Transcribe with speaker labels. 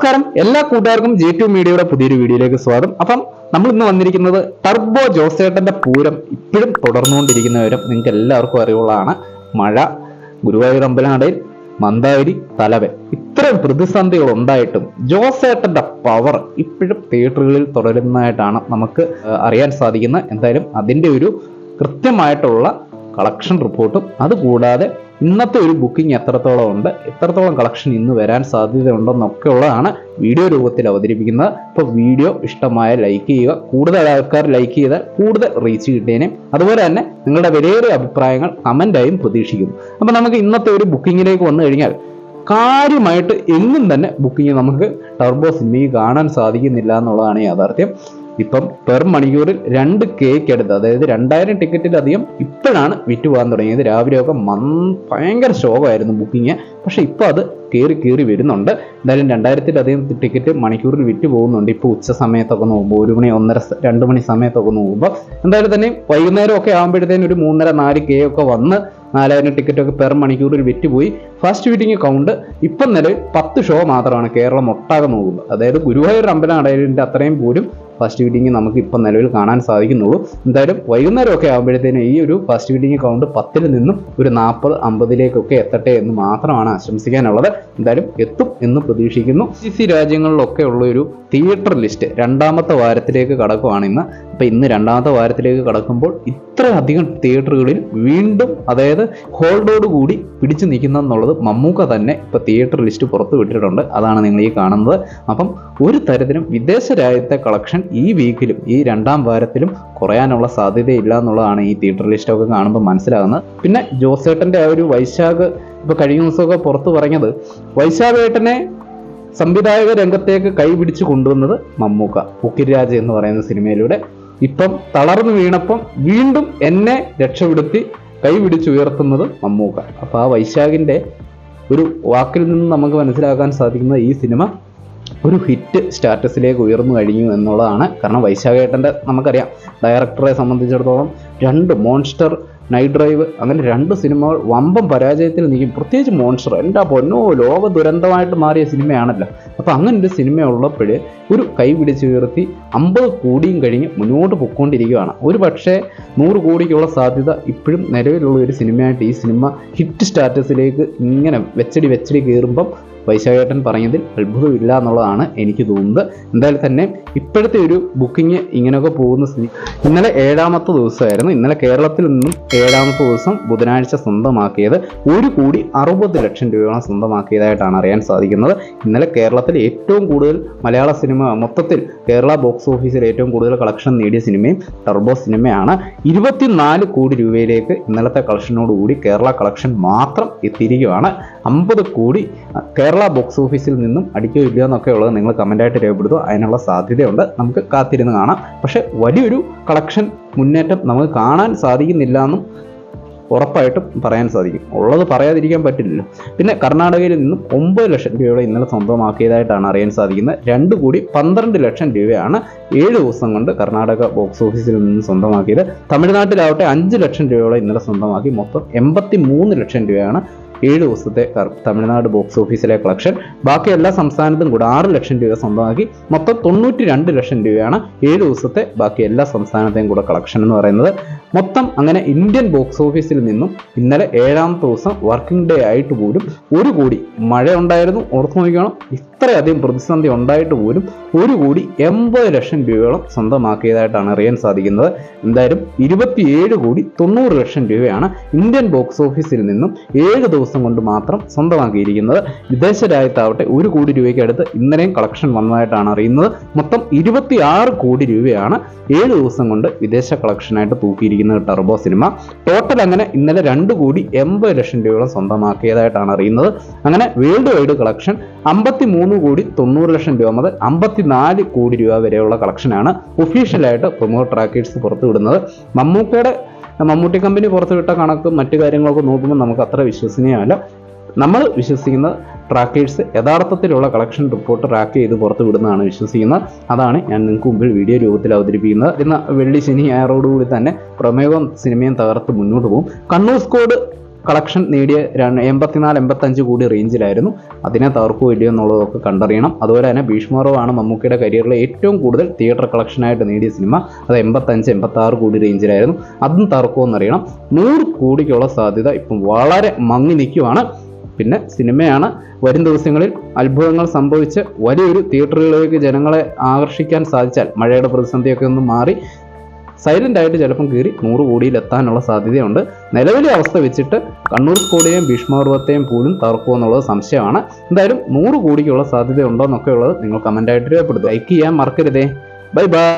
Speaker 1: നമസ്കാരം. എല്ലാ കൂട്ടുകാർക്കും ജെ ടു മീഡിയയുടെ പുതിയൊരു വീഡിയോയിലേക്ക് സ്വാഗതം. അപ്പം നമ്മൾ ഇന്ന് വന്നിരിക്കുന്നത് ടർബോ ജോസേട്ടന്റെ പൂരം ഇപ്പോഴും തുടർന്നുകൊണ്ടിരിക്കുന്ന വിവരം നിങ്ങൾക്ക് എല്ലാവർക്കും അറിവുള്ളതാണ്. മഴ ഗുരുവായൂർ അമ്പലനടയിൽ മന്ദാരി തലവൻ. ഇത്രയും പ്രതിസന്ധികൾ ഉണ്ടായിട്ടും ജോസേട്ടന്റെ പവർ ഇപ്പോഴും തിയേറ്ററുകളിൽ തുടരുന്നതായിട്ടാണ് നമുക്ക് അറിയാൻ സാധിക്കുന്നത്. എന്തായാലും അതിന്റെ ഒരു കൃത്യമായിട്ടുള്ള കളക്ഷൻ റിപ്പോർട്ടും അതുകൂടാതെ ഇന്നത്തെ ഒരു ബുക്കിംഗ് എത്രത്തോളം ഉണ്ട് എത്രത്തോളം കളക്ഷൻ ഇന്ന് വരാൻ സാധ്യതയുണ്ടെന്നൊക്കെ ഉള്ളതാണ് വീഡിയോ രൂപത്തിൽ അവതരിപ്പിക്കുന്നത്. അപ്പോൾ വീഡിയോ ഇഷ്ടമായ ലൈക്ക് ചെയ്യുക കൂടുതൽ ആൾക്കാർ ലൈക്ക് ചെയ്താൽ കൂടുതൽ റീച്ച് കിട്ടിയേനും. അതുപോലെ തന്നെ നിങ്ങളുടെ വിലയേറിയ അഭിപ്രായങ്ങൾ കമന്റായും പ്രതീക്ഷിക്കുന്നു. അപ്പോൾ നമുക്ക് ഇന്നത്തെ ഒരു ബുക്കിങ്ങിലേക്ക് വന്നു കഴിഞ്ഞാൽ കാര്യമായിട്ട് എങ്ങും തന്നെ ബുക്കിംഗ് നമുക്ക് ടർബോ സിനിമയിൽ കാണാൻ സാധിക്കുന്നില്ല എന്നുള്ളതാണ് യാഥാർത്ഥ്യം. ഇപ്പം പെർ മണിക്കൂറിൽ രണ്ട് കേക്ക് എടുത്ത് അതായത് രണ്ടായിരം ടിക്കറ്റിലധികം ഇപ്പോഴാണ് വിറ്റ് പോകാൻ തുടങ്ങിയത്. രാവിലെയൊക്കെ മന് ഭയങ്കര ശോകമായിരുന്നു ബുക്കിങ് പക്ഷേ ഇപ്പോൾ അത് കയറി കയറി വരുന്നുണ്ട്. എന്തായാലും രണ്ടായിരത്തിലധികം ടിക്കറ്റ് മണിക്കൂറിൽ വിറ്റ് പോകുന്നുണ്ട്. ഇപ്പോൾ ഉച്ച സമയത്തൊക്കെ നോക്കുമ്പോൾ ഒരു മണി ഒന്നര രണ്ട് മണി സമയത്തൊക്കെ നോക്കുമ്പോൾ എന്തായാലും തന്നെ വൈകുന്നേരം ഒക്കെ ആകുമ്പോഴത്തേനും ഒരു മൂന്നര നാല് കെ ഒക്കെ വന്ന് നാലായിരം ടിക്കറ്റൊക്കെ പെർ മണിക്കൂറിൽ വിറ്റുപോയി ഫസ്റ്റ് വീട്ടിങ് കൗണ്ട് ഇപ്പം നിലവിൽ പത്ത് ഷോ മാത്രമാണ് കേരളം ഒട്ടാകെ നോക്കുന്നത്. അതായത് ഗുരുവായൂർ അമ്പലം അടയലിന്റെ അത്രയും പോലും ഫസ്റ്റ് മീറ്റിംഗ് നമുക്ക് ഇപ്പം നിലവിൽ കാണാൻ സാധിക്കുന്നുള്ളൂ. എന്തായാലും വൈകുന്നേരം ഒക്കെ ആകുമ്പോഴത്തേനും ഈ ഒരു ഫസ്റ്റ് മീറ്റിംഗ് കൗണ്ട് പത്തിൽ നിന്നും ഒരു നാൽപ്പത് അമ്പതിലേക്കൊക്കെ എത്തട്ടെ എന്ന് മാത്രമാണ് ആശംസിക്കാനുള്ളത്. എന്തായാലും എത്തും എന്ന് പ്രതീക്ഷിക്കുന്നു. സി സി രാജ്യങ്ങളിലൊക്കെ ഉള്ള ഒരു തിയേറ്റർ ലിസ്റ്റ് രണ്ടാമത്തെ വാരത്തിലേക്ക് കടക്കുവാണ് ഇന്ന്. അപ്പം ഇന്ന് രണ്ടാമത്തെ വാരത്തിലേക്ക് കടക്കുമ്പോൾ ഇത്രയധികം തിയേറ്ററുകളിൽ വീണ്ടും അതായത് ഹോൾഡോട് കൂടി പിടിച്ചു നിൽക്കുന്നെന്നുള്ളത് മമ്മൂക്ക തന്നെ ഇപ്പോൾ തിയേറ്റർ ലിസ്റ്റ് പുറത്തു വിട്ടിട്ടുണ്ട്. അതാണ് നിങ്ങൾ ഈ കാണുന്നത്. അപ്പം ഒരു തരത്തിലും വിദേശ രാജ്യത്തെ കളക്ഷൻ ഈ വീക്കിലും ഈ രണ്ടാം വാരത്തിലും കുറയാനുള്ള സാധ്യതയില്ല എന്നുള്ളതാണ് ഈ തിയേറ്റർ ലിസ്റ്റൊക്കെ കാണുമ്പോൾ മനസ്സിലാകുന്നത്. പിന്നെ ജോസേട്ടന്റെ ആ ഒരു വൈശാഖ് ഇപ്പോൾ കഴിഞ്ഞ ദിവസമൊക്കെ പുറത്തു പറഞ്ഞത് വൈശാഖേട്ടനെ സംവിധായക രംഗത്തേക്ക് കൈപിടിച്ച് കൊണ്ടുവന്നത് മമ്മൂക്ക ഉക്കിരാജ് എന്ന് പറയുന്ന സിനിമയിലൂടെ. ഇപ്പം തളർന്നു വീണപ്പം വീണ്ടും എന്നെ രക്ഷപ്പെടുത്തി കൈപിടിച്ചുയർത്തുന്നത് മമ്മൂക്ക. അപ്പോൾ ആ വൈശാഖിന്റെ ഒരു വാക്കിൽ നിന്ന് നമുക്ക് മനസ്സിലാക്കാൻ സാധിക്കുന്ന ഈ സിനിമ ഒരു ഹിറ്റ് സ്റ്റാറ്റസിലേക്ക് ഉയർന്നു കഴിഞ്ഞു എന്നുള്ളതാണ്. കാരണം വൈശാഖേട്ടന്റെ നമുക്കറിയാം ഡയറക്ടറെ സംബന്ധിച്ചിടത്തോളം രണ്ട് മോൺസ്റ്റർ നൈറ്റ് ഡ്രൈവ് അങ്ങനെ രണ്ട് സിനിമകൾ വമ്പം പരാജയത്തിൽ നിൽക്കും. പ്രത്യേകിച്ച് മോൺസ്റ്റർ എന്റെ പൊന്നോ ലോക ദുരന്തമായിട്ട് മാറിയ സിനിമയാണല്ലോ. അപ്പോൾ അങ്ങനെ ഒരു സിനിമ ഉള്ളപ്പോൾ ഒരു കൈ പിടിച്ച് ഉയർത്തി അമ്പത് കോടിയും കഴിഞ്ഞ് മുന്നോട്ട് പൊയ്ക്കൊണ്ടിരിക്കുകയാണ്. ഒരു പക്ഷേ നൂറ് കോടിക്കുള്ള സാധ്യത ഇപ്പോഴും നിലവിലുള്ള ഒരു സിനിമയായിട്ട് ഈ സിനിമ ഹിറ്റ് സ്റ്റാറ്റസിലേക്ക് ഇങ്ങനെ വെച്ചടി വെച്ചടി കയറുമ്പം വൈശാഖേട്ടൻ പറഞ്ഞതിൽ അത്ഭുതമില്ല എന്നുള്ളതാണ് എനിക്ക് തോന്നുന്നത്. എന്തായാലും തന്നെ ഇപ്പോഴത്തെ ഒരു ബുക്കിംഗ് ഇങ്ങനെയൊക്കെ പോകുന്ന സ്ഥിതി ഇന്നലെ ഏഴാമത്തെ ദിവസമായിരുന്നു. ഇന്നലെ കേരളത്തിൽ നിന്നും ഏഴാമത്തെ ദിവസം ബുധനാഴ്ച സ്വന്തമാക്കിയത് ഒരു കോടി അറുപത് ലക്ഷം രൂപയോളം സ്വന്തമാക്കിയതായിട്ടാണ് അറിയാൻ സാധിക്കുന്നത്. ഇന്നലെ കേരളത്തിൽ ഏറ്റവും കൂടുതൽ മലയാള സിനിമ മൊത്തത്തിൽ കേരള ബോക്സ് ഓഫീസിൽ ഏറ്റവും കൂടുതൽ കളക്ഷൻ നേടിയ സിനിമയും ടർബോ സിനിമയാണ്. ഇരുപത്തിനാല് കോടി രൂപയിലേക്ക് ഇന്നലത്തെ കളക്ഷനോടുകൂടി കേരള കളക്ഷൻ മാത്രം എത്തിയിരിക്കുകയാണ്. അമ്പത് കോടി അഹ്, കേരള ബോക്സ് ഓഫീസിൽ നിന്നും അടിക്കോ ഇല്ലയോ എന്നൊക്കെ ഉള്ളത് നിങ്ങൾ കമന്റായിട്ട് രേഖപ്പെടുത്തുക. അതിനുള്ള സാധ്യതയുണ്ട്. നമുക്ക് കാത്തിരുന്ന് കാണാം. പക്ഷേ വലിയൊരു കളക്ഷൻ മുന്നേറ്റം നമുക്ക് കാണാൻ സാധിക്കുന്നില്ല എന്നും ഉറപ്പായിട്ടും പറയാൻ സാധിക്കും. ഉള്ളത് പറയാതിരിക്കാൻ പറ്റില്ലല്ലോ. പിന്നെ കർണാടകയിൽ നിന്നും ഒമ്പത് ലക്ഷം രൂപയോടെ ഇന്നലെ സ്വന്തമാക്കിയതായിട്ടാണ് അറിയാൻ സാധിക്കുന്നത്. രണ്ട് കോടി പന്ത്രണ്ട് ലക്ഷം രൂപയാണ് ഏഴ് ദിവസം കൊണ്ട് കർണാടക ബോക്സ് ഓഫീസിൽ നിന്ന് സ്വന്തമാക്കിയത്. തമിഴ്നാട്ടിലാവട്ടെ അഞ്ച് ലക്ഷം രൂപയോടെ ഇന്നലെ സ്വന്തമാക്കി. മൊത്തം എൺപത്തി മൂന്ന് ലക്ഷം രൂപയാണ് ഏഴ് ദിവസത്തെ തമിഴ്നാട് ബോക്സ് ഓഫീസിലെ കളക്ഷൻ ബാക്കി എല്ലാ സംസ്ഥാനത്തും കൂടെ ആറ് ലക്ഷം രൂപ സ്വന്തമാക്കി. മൊത്തം തൊണ്ണൂറ്റി രണ്ട് ലക്ഷം രൂപയാണ് ഏഴ് ദിവസത്തെ ബാക്കി എല്ലാ സംസ്ഥാനത്തെയും കൂടെ കളക്ഷൻ എന്ന് പറയുന്നത്. മൊത്തം അങ്ങനെ ഇന്ത്യൻ ബോക്സ് ഓഫീസിൽ നിന്നും ഇന്നലെ ഏഴാമത്തെ ദിവസം വർക്കിംഗ് ഡേ ആയിട്ട് പോലും ഒരു കോടി മഴ ഉണ്ടായിരുന്നു ഓർത്ത് നോക്കിക്കണം. ഇത്രയധികം പ്രതിസന്ധി ഉണ്ടായിട്ട് പോലും ഒരു കോടി എൺപത് ലക്ഷം രൂപയോളം സ്വന്തമാക്കിയതായിട്ടാണ് അറിയാൻ സാധിക്കുന്നത്. എന്തായാലും ഇരുപത്തിയേഴ് കോടി തൊണ്ണൂറ് ലക്ഷം രൂപയാണ് ഇന്ത്യൻ ബോക്സ് ഓഫീസിൽ നിന്നും ഏഴ് ദിവസം കൊണ്ട് മാത്രം സ്വന്തമാക്കിയിരിക്കുന്നത് വിദേശ രാജ്യത്താവട്ടെ ഒരു കോടി രൂപയ്ക്ക് അടുത്ത് ഇന്നലെയും കളക്ഷൻ വന്നതായിട്ടാണ് അറിയുന്നത്. മൊത്തം ഇരുപത്തിയാറ് കോടി രൂപയാണ് ഏഴ് ദിവസം കൊണ്ട് വിദേശ കളക്ഷനായിട്ട് തൂക്കിയിരിക്കുന്നത് ടർബോ സിനിമ. ടോട്ടൽ അങ്ങനെ ഇന്നലെ രണ്ട് കോടി എൺപത് ലക്ഷം രൂപയോളം സ്വന്തമാക്കിയതായിട്ടാണ് അറിയുന്നത്. അങ്ങനെ വേൾഡ് വൈഡ് കളക്ഷൻ അമ്പത്തി മൂന്ന് കോടി തൊണ്ണൂറ് ലക്ഷം രൂപ മുതൽ അമ്പത്തിനാല് കോടി രൂപ വരെയുള്ള കളക്ഷനാണ് ഒഫീഷ്യലായിട്ട് പ്രൊമോ ട്രാക്കേഴ്സ് പുറത്തുവിടുന്നത്. മമ്മൂക്കയുടെ മമ്മൂട്ടി കമ്പനി പുറത്തുവിട്ട കണക്ക് മറ്റു കാര്യങ്ങളൊക്കെ നോക്കുമ്പോൾ നമുക്ക് അത്ര വിശ്വസനീയമല്ല. നമ്മൾ വിശ്വസിക്കുന്ന ട്രാക്കേഴ്സ് യഥാർത്ഥത്തിലുള്ള കളക്ഷൻ റിപ്പോർട്ട് ട്രാക്ക് ചെയ്ത് പുറത്ത് വിടുന്നതാണ് വിശ്വസിക്കുന്നത്. അതാണ് ഞാൻ നിങ്ങൾക്ക് മുമ്പിൽ വീഡിയോ രൂപത്തിൽ അവതരിപ്പിക്കുന്നത്. ഇന്ന് വെള്ളി ശനി ഞായറോടുകൂടി തന്നെ പ്രമേയം സിനിമയും തകർത്ത് മുന്നോട്ട് പോകും. കണ്ണൂർ സ്കോഡ് കളക്ഷൻ നേടിയ എൺപത്തിനാല് എൺപത്തഞ്ച് കോടി റേഞ്ചിലായിരുന്നു. അതിനെ തകർക്കോ ഇല്ലയോ എന്നുള്ളതൊക്കെ കണ്ടറിയണം. അതുപോലെ തന്നെ ഭീഷ്മറവാണ് മമ്മൂക്കിയുടെ കരിയറിലെ ഏറ്റവും കൂടുതൽ തിയേറ്റർ കളക്ഷനായിട്ട് നേടിയ സിനിമ. അത് എൺപത്തഞ്ച് എൺപത്തി ആറ് കോടി റേഞ്ചിലായിരുന്നു. അതും തകർക്കുമോ എന്നറിയണം. നൂറ് കോടിക്കുള്ള സാധ്യത ഇപ്പം വളരെ മങ്ങി നിൽക്കുവാണ്. പിന്നെ സിനിമയാണ്. വരും ദിവസങ്ങളിൽ അത്ഭുതങ്ങൾ സംഭവിച്ച് വലിയൊരു തിയേറ്ററുകളിലേക്ക് ജനങ്ങളെ ആകർഷിക്കാൻ സാധിച്ചാൽ മഴയുടെ പ്രതിസന്ധിയൊക്കെ ഒന്ന് മാറി സൈലന്റ് ആയിട്ട് ചിലപ്പം കയറി നൂറ് കോടിയിൽ എത്താനുള്ള സാധ്യതയുണ്ട്. നിലവിലെ അവസ്ഥ വെച്ചിട്ട് കണ്ണൂർ സ്കോഡിനെയും ഭീഷ്മപർവത്തെയും പോലും തകർക്കുമോ എന്നുള്ളത് സംശയമാണ്. എന്തായാലും നൂറ് കോടിക്കുള്ള സാധ്യത ഉണ്ടോ എന്നൊക്കെ ഉള്ളത് നിങ്ങൾ കമന്റായിട്ട് രേഖപ്പെടുത്തും ലൈക്ക് ചെയ്യാൻ മറക്കരുതേ. Bye bye